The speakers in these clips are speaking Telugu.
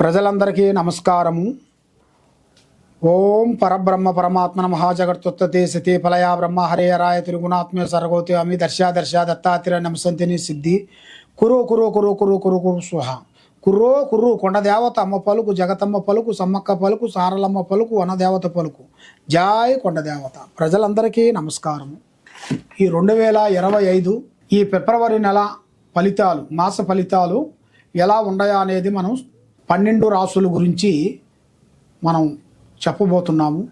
ప్రజలందరికీ నమస్కారము. ఓం పరబ్రహ్మ పరమాత్మన మహాజగత్తుత్తే సతీ ఫలయా బ్రహ్మ హరే రాయ తిరుగుణాత్మే సర్గోతి అమి దర్శా దర్శా దత్తాత్రేయ నమసంతిని సిద్ధి. కురు కురు కురు కురు కురు కురు సుహ కుర్రో కుర్రు కొండదేవత అమ్మ పలుకు జగతమ్మ పలుకు సమ్మక్క పలుకు సారలమ్మ పలుకు వనదేవత పలుకు. జాయ్ కొండదేవత ప్రజలందరికీ నమస్కారము. ఈ రెండు వేల ఇరవై ఐదు ఈ ఫిబ్రవరి నెల ఫలితాలు మాస ఫలితాలు ఎలా ఉన్నాయా అనేది మనం పన్నెండు రాసుల గురించి మనం చెప్పబోతున్నాము.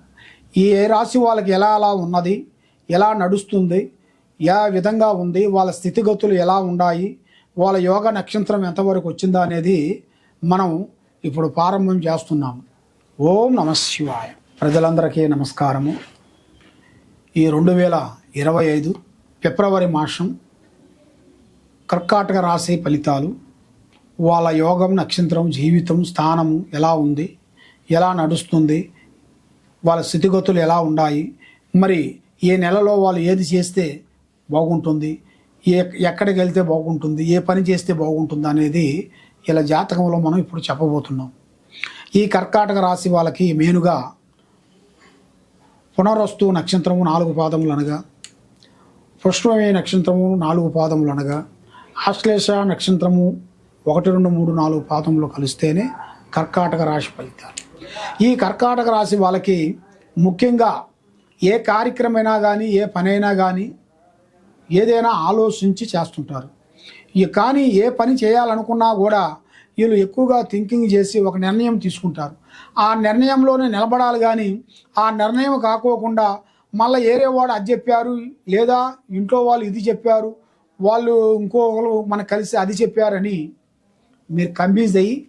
ఈ ఏ రాశి వాళ్ళకి ఎలా అలా ఉన్నది? ఎలా నడుస్తుంది? ఏ విధంగా ఉంది? వాళ్ళ స్థితిగతులు ఎలా ఉన్నాయి? వాళ్ళ యోగ నక్షత్రం ఎంతవరకు వచ్చిందా అనేది మనం ఇప్పుడు ప్రారంభం చేస్తున్నాము ఓం నమ శివాయ. ప్రజలందరికీ నమస్కారము. ఈ రెండు వేల ఇరవై ఐదు ఫిబ్రవరి మాసం కర్కాటక రాశి ఫలితాలు. వాళ్ళ యోగం నక్షత్రం జీవితం స్థానము ఎలా ఉంది? ఎలా నడుస్తుంది? వాళ్ళ స్థితిగతులు ఎలా ఉన్నాయి మరి ఏ నెలలో వాళ్ళు ఏది చేస్తే బాగుంటుంది? ఏ ఎక్కడికి వెళ్తే బాగుంటుంది? ఏ పని చేస్తే బాగుంటుంది అనేది ఇలా జాతకంలో మనం ఇప్పుడు చెప్పబోతున్నాం. ఈ కర్కాటక రాశి వాళ్ళకి మెయిన్గా పునరస్తు నక్షత్రము నాలుగు పాదములు అనగా పుష్పమే నక్షత్రము నాలుగు పాదములు అనగా ఆశ్లేష నక్షత్రము ఒకటి రెండు మూడు నాలుగు పాతంలో కలిస్తేనే కర్కాటక రాశి ఫలితాలు. ఈ కర్కాటక రాశి వాళ్ళకి ముఖ్యంగా ఏ కార్యక్రమైనా కానీ ఏ పనైనా కానీ ఏదైనా ఆలోచించి చేస్తుంటారు. ఈ కానీ ఏ పని చేయాలనుకున్నా కూడా వీళ్ళు ఎక్కువగా థింకింగ్ చేసి ఒక నిర్ణయం తీసుకుంటారు. ఆ నిర్ణయంలోనే నిలబడాలి కానీ ఆ నిర్ణయం కాకోకుండా మళ్ళీ ఏరే వాడు అది చెప్పారు లేదా ఇంట్లో వాళ్ళు ఇది చెప్పారు వాళ్ళు ఇంకొకరు మనకు కలిసి అది చెప్పారని మీరు కన్ఫ్యూజ్ అయ్యి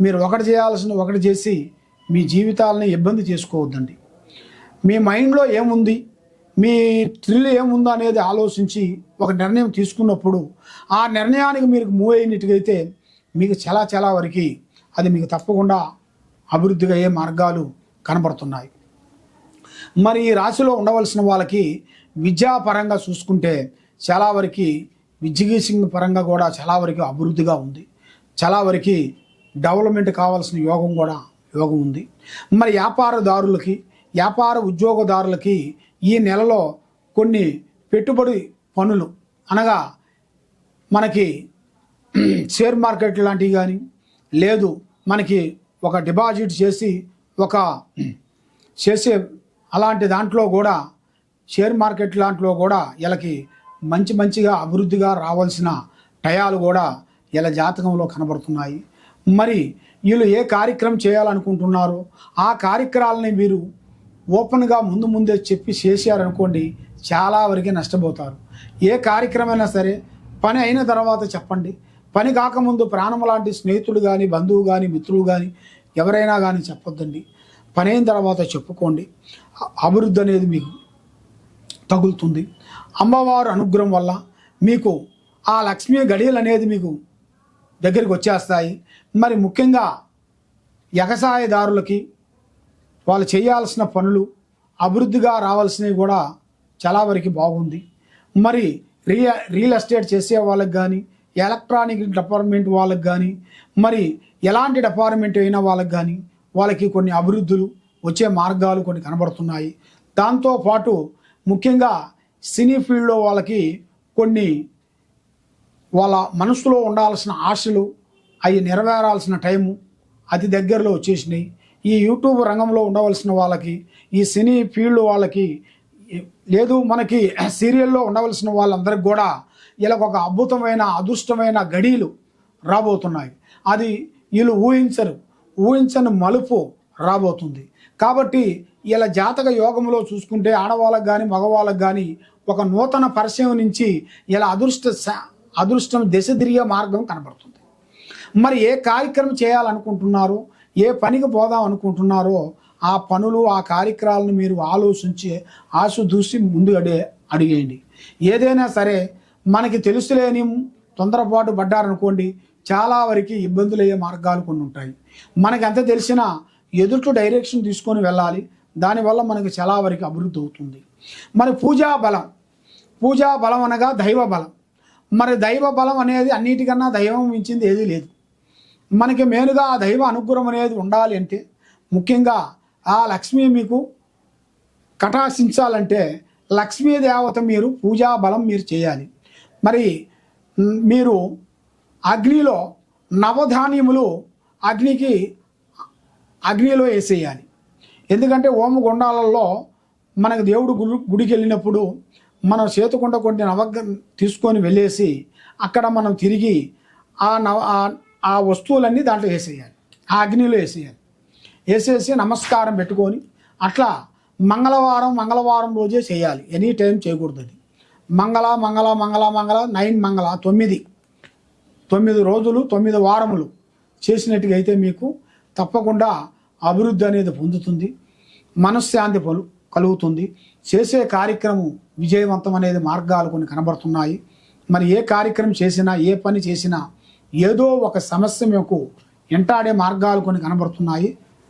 మీరు ఒకటి చేయాల్సిన ఒకటి చేసి మీ జీవితాలని ఇబ్బంది చేసుకోవద్దండి. మీ మైండ్లో ఏముంది? మీ థ్రిల్ ఏముందో అనేది ఆలోచించి ఒక నిర్ణయం తీసుకున్నప్పుడు ఆ నిర్ణయానికి మీరు మూవ్ అయినట్టుగైతే మీకు చాలా చాలా వరకు అది మీకు తప్పకుండా అభివృద్ధిగా అయ్యే మార్గాలు కనబడుతున్నాయి. మరి ఈ రాశిలో ఉండవలసిన వాళ్ళకి విద్యాపరంగా చూసుకుంటే చాలా వరకు విద్యగీసింగ్ పరంగా కూడా చాలా వరకు అభివృద్ధిగా ఉంది. చాలా వరకు డెవలప్మెంట్ కావాల్సిన యోగం కూడా యోగం ఉంది. మరి వ్యాపారదారులకి వ్యాపార ఉద్యోగదారులకి ఈ నెలలో కొన్ని పెట్టుబడి పనులు అనగా మనకి షేర్ మార్కెట్ లాంటివి కానీ లేదు మనకి ఒక డిపాజిట్ చేసి ఒక చేసే అలాంటి దాంట్లో కూడా షేర్ మార్కెట్ లాంటిలో కూడా వీళ్ళకి మంచి మంచిగా అభివృద్ధిగా రావాల్సిన టయాలు కూడా ఇలా జాతకంలో కనబడుతున్నాయి? మరి వీళ్ళు ఏ కార్యక్రమం చేయాలనుకుంటున్నారో ఆ కార్యక్రమాలని మీరు ఓపెన్గా ముందు ముందే చెప్పి చేశారనుకోండి చాలా వరకు నష్టపోతారు. ఏ కార్యక్రమైనా సరే పని అయిన తర్వాత చెప్పండి. పని కాకముందు ప్రాణం లాంటి స్నేహితుడు కానీ బంధువు కానీ మిత్రుడు కానీ ఎవరైనా కానీ చెప్పొద్దండి. పని అయిన తర్వాత చెప్పుకోండి. అభివృద్ధి అనేది మీకు తగులుతుంది. అమ్మవారు అనుగ్రహం వల్ల మీకు ఆ లక్ష్మీ గడియలు అనేది మీకు దగ్గరికి వచ్చేస్తాయి. మరి ముఖ్యంగా ఎగసాయదారులకి వాళ్ళు చేయాల్సిన పనులు అభివృద్ధిగా రావాల్సినవి కూడా చాలా వరకు బాగుంది. మరి రియల్ రియల్ ఎస్టేట్ చేసే వాళ్ళకి కానీ ఎలక్ట్రానిక్ డిపార్ట్మెంట్ వాళ్ళకి కానీ మరి ఎలాంటి డిపార్ట్మెంట్ అయినా వాళ్ళకి కానీ వాళ్ళకి కొన్ని అభివృద్ధులు వచ్చే మార్గాలు కొన్ని కనబడుతున్నాయి. దాంతోపాటు ముఖ్యంగా సినీ ఫీల్డ్లో వాళ్ళకి కొన్ని వాళ్ళ మనసులో ఉండాల్సిన ఆశలు అవి నెరవేరాల్సిన టైము అతి దగ్గరలో వచ్చేసినాయి. ఈ యూట్యూబ్ రంగంలో ఉండవలసిన వాళ్ళకి ఈ సినీ ఫీల్డ్ వాళ్ళకి లేదు మనకి సీరియల్లో ఉండవలసిన వాళ్ళందరికి కూడా ఇలా ఒక అద్భుతమైన అదృష్టమైన గడియలు రాబోతున్నాయి. అది వీళ్ళు ఊహించరు. ఊహించని మలుపు రాబోతుంది. కాబట్టి ఇలా జాతక యోగంలో చూసుకుంటే ఆడవాళ్ళకు కానీ మగవాళ్ళకు కానీ ఒక నూతన పరిచయం నుంచి ఇలా అదృష్ట అదృష్టం దశ తిరిగే మార్గం కనబడుతుంది. మరి ఏ కార్యక్రమం చేయాలనుకుంటున్నారో? ఏ పనికి పోదాం అనుకుంటున్నారో ఆ పనులు ఆ కార్యక్రమాలను మీరు ఆలోచించి ఆశ దూసి ముందు అడే అడిగేయండి. ఏదైనా సరే మనకి తెలుసులేని తొందరపాటు పడ్డారనుకోండి చాలా వరకు ఇబ్బందులు అయ్యే మార్గాలు కొన్ని ఉంటాయి. మనకు ఎంత తెలిసినా ఎదుటి డైరెక్షన్ తీసుకొని వెళ్ళాలి. దానివల్ల మనకి చాలా వరకు అభివృద్ధి అవుతుంది. మరి పూజా బలం. పూజా బలం అనగా దైవ బలం. మరి దైవ బలం అనేది అన్నిటికన్నా దైవం మించింది ఏదీ లేదు. మనకి మేలుగా ఆ దైవ అనుగ్రహం అనేది ఉండాలి అంటే ముఖ్యంగా ఆ లక్ష్మి మీకు కటాశించాలంటే లక్ష్మీ దేవత మీరు పూజా బలం మీరు చేయాలి. మరి మీరు అగ్నిలో నవధాన్యములు అగ్నికి అగ్నిలో వేసేయాలి. ఎందుకంటే ఓమగుండాలలో మనకు దేవుడు గుడి గుడికి వెళ్ళినప్పుడు మనం చేతుకుంట కొన్ని నవగ్ర తీసుకొని వెళ్ళేసి అక్కడ మనం తిరిగి ఆ నవ ఆ- ఆ వస్తువులన్నీ దాంట్లో వేసేయాలి. ఆ అగ్నిలో వేసేయాలి. వేసేసి నమస్కారం పెట్టుకొని అట్లా మంగళవారం మంగళవారం రోజే చేయాలి. ఎనీ టైం చేయకూడదు అది మంగళ మంగళ మంగళ మంగళ నైన్ మంగళ తొమ్మిది. తొమ్మిది రోజులు తొమ్మిది వారములు చేసినట్టుగా అయితే మీకు తప్పకుండా అభివృద్ధి అనేది పొందుతుంది. మనశ్శాంతి పలు కలుగుతుంది. చేసే కార్యక్రమం విజయవంతం అనేది మార్గాలు కొన్ని కనబడుతున్నాయి. మరి ఏ కార్యక్రమం చేసినా ఏ పని చేసినా ఏదో ఒక సమస్య మీకు ఎంటాడే మార్గాలు కొన్ని కనబడుతున్నాయి.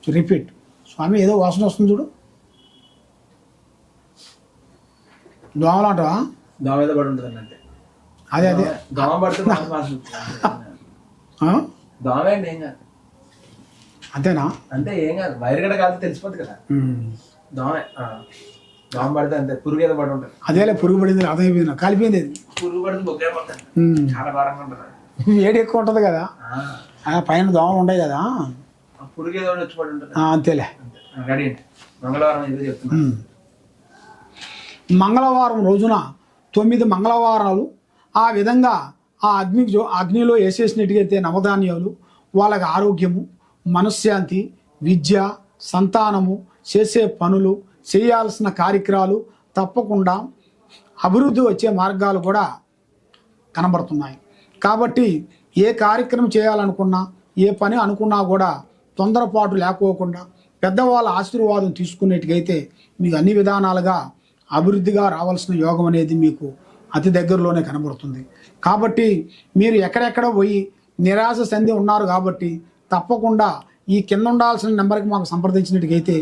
రిపీట్ స్వామి ఏదో వాసన వస్తుంది చూడు. దోమలాంటవా దోమ మీద పడి ఉంటుంది అంటే అదే అదే. అంతేనా? అంటే ఏం కాదు. వైర్ గడ కాదు తెలిసిపోద్ది కదా. దోమ ఆ. దోమ పడితే అంతే పురుగు ఏదో పడి ఉంటుంది అదేలే పురుగు పడింది అర్థమైపోయింది నాకు. కాలిపోయింది అది పురుగు పడితే బొగ్గే పడుతుంది ఉమ్. చాలా భారంగా ఉంటుంది వేడి ఎక్కువ ఉంటుంది కదా ఆ. ఆ పైన దోమలు ఉంటాయి కదా ఆ పురుగు ఏదో ఒకటి వచ్చి పడి ఉంటుంది ఆ, అంతేలే అంతే ఆ, రెడీ అండి మంగళవారం ఉమ్. రోజున తొమ్మిది మంగళవారాలు ఆ విధంగా ఆ అగ్ని జో- అగ్నిలో వేసేసినట్టుగైతే నవధాన్యాలు వాళ్ళకి ఆరోగ్యము మనశ్శాంతి విద్య సంతానము చేసే పనులు చేయాల్సిన కార్యక్రమాలు తప్పకుండా అభివృద్ధి వచ్చే మార్గాలు కూడా కనబడుతున్నాయి. కాబట్టి ఏ కార్యక్రమం చేయాలనుకున్నా ఏ పని అనుకున్నా కూడా తొందరపాటు లేకోకుండా పెద్దవాళ్ళ ఆశీర్వాదం తీసుకునేట్టుగైతే మీకు అన్ని విధానాలుగా అభివృద్ధిగా రావాల్సిన యోగం అనేది మీకు అతి దగ్గరలోనే కనబడుతుంది. కాబట్టి మీరు ఎక్కడెక్కడ పోయి నిరాశ సంధి ఉన్నారు కాబట్టి తప్పకుండా ఈ కింద ఉండాల్సిన నెంబర్కి మాకు సంప్రదించినట్టుకైతే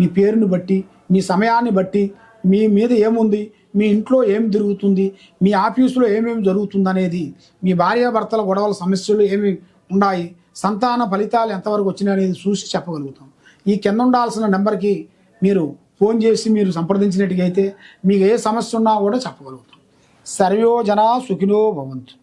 మీ పేరుని బట్టి మీ సమయాన్ని బట్టి మీ మీద ఏముంది మీ ఇంట్లో ఏం జరుగుతుంది మీ ఆఫీసులో ఏమేమి జరుగుతుంది అనేది మీ భార్యాభర్తల గొడవల సమస్యలు ఏమి ఉన్నాయి సంతాన ఫలితాలు ఎంతవరకు వచ్చినాయి అనేది చూసి చెప్పగలుగుతాం. ఈ కింద ఉండాల్సిన నెంబర్కి మీరు ఫోన్ చేసి మీరు సంప్రదించినట్టుగైతే మీకు ఏ సమస్య ఉన్నా కూడా చెప్పగలుగుతాం. సర్వయోజన సుఖినో భవంతు.